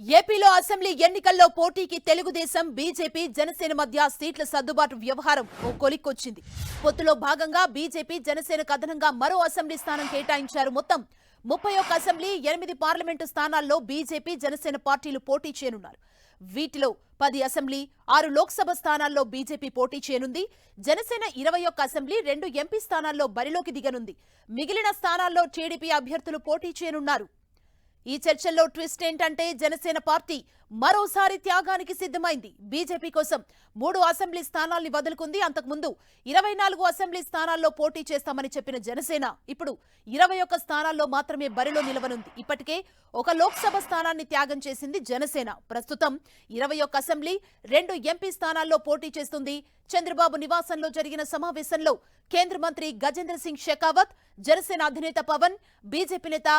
ఏపీలో అసెంబ్లీ ఎన్నికల్లో పోటీకి తెలుగుదేశం బీజేపీ జనసేన మధ్య సీట్ల సర్దుబాటు వ్యవహారం ఓ కొలిక్కొచ్చింది. పొత్తులో భాగంగా బీజేపీ జనసేన కథనంగా మరో అసెంబ్లీ స్థానం కేటాయించారు మొత్తం. ముప్పై ఒక్క అసెంబ్లీ ఎనిమిది పార్లమెంటు స్థానాల్లో బీజేపీ జనసేన పార్టీలు పోటీ చేయనున్నారు. వీటిలో పది అసెంబ్లీ ఆరు లోక్సభ స్థానాల్లో బీజేపీ పోటీ చేయనుంది. జనసేన ఇరవై ఒక్క అసెంబ్లీ రెండు ఎంపీ స్థానాల్లో బరిలోకి దిగనుంది. మిగిలిన స్థానాల్లో టీడీపీ అభ్యర్థులు పోటీ చేయనున్నారు. ఈ చర్చల్లో ట్విస్ట్ ఏంటంటే జనసేన పార్టీ మరోసారి త్యాగానికి సిద్ధమైంది. బీజేపీ కోసం మూడు అసెంబ్లీ స్థానాల్ని వదులుకుంది. అంతకుముందు ఇరవై నాలుగు అసెంబ్లీ స్థానాల్లో పోటీ చేస్తామని చెప్పిన జనసేన ఇప్పుడు ఇరవై ఒక్క స్థానాల్లో మాత్రమే బరిలో నిలవనుంది. ఇప్పటికే ఒక లోక్సభ స్థానాన్ని త్యాగం చేసింది జనసేన. ప్రస్తుతం ఇరవై ఒక్క అసెంబ్లీ రెండు ఎంపీ స్థానాల్లో పోటీ చేస్తుంది. చంద్రబాబు నివాసంలో జరిగిన సమావేశంలో కేంద్ర మంత్రి గజేంద్ర సింగ్ షెకావత్ జనసేన అధినేత పవన్ బీజేపీ నేత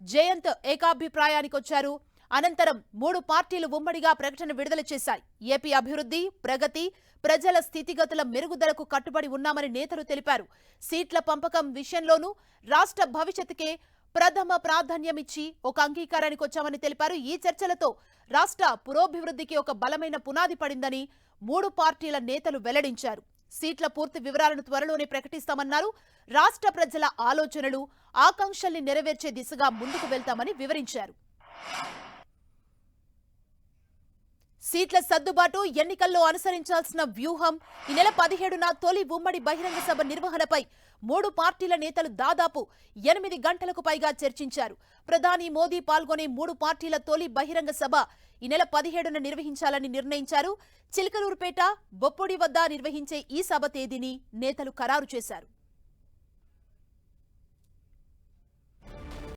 జయంత్ ఏకాభిప్రాయానికి వచ్చారు అనంతరం మూడు పార్టీలు ఉమ్మడిగా ప్రకటన విడుదల చేశాయి. ఏపీ అభివృద్ధి ప్రగతి ప్రజల స్థితిగతుల మెరుగుదలకు కట్టుబడి ఉన్నామని నేతలు తెలిపారు. సీట్ల పంపకం విషయంలోనూ రాష్ట్ర భవిష్యత్తుకే ప్రథమ ప్రాధాన్యమిచ్చి ఒక అంగీకారానికి వచ్చామని తెలిపారు. ఈ చర్చలతో రాష్ట్ర పురోభివృద్ధికి ఒక బలమైన పునాది పడిందని మూడు పార్టీల నేతలు వెల్లడించారు. సీట్ల పూర్తి వివరాలను త్వరలోనే ప్రకటిస్తామన్నారు. రాష్ట్ర ప్రజల ఆలోచనలు ఆకాంక్షల్ని నెరవేర్చే దిశగా ముందుకు వెళ్తామని వివరించారు. సీట్ల సర్దుబాటు ఎన్నికల్లో అనుసరించాల్సిన వ్యూహం ఈ నెల పదిహేడున తొలి ఉమ్మడి బహిరంగ సభ నిర్వహణపై మూడు పార్టీల నేతలు దాదాపు ఎనిమిది గంటలకు పైగా చర్చించారు. ప్రధాని మోదీ పాల్గొనే మూడు పార్టీల తొలి బహిరంగ సభ ఈ నెల పదిహేడున నిర్వహించాలని నిర్ణయించారు. చిలకలూరుపేట బొప్పుడి వద్ద నిర్వహించే ఈ సభ తేదీని నేతలు ఖరారు చేశారు.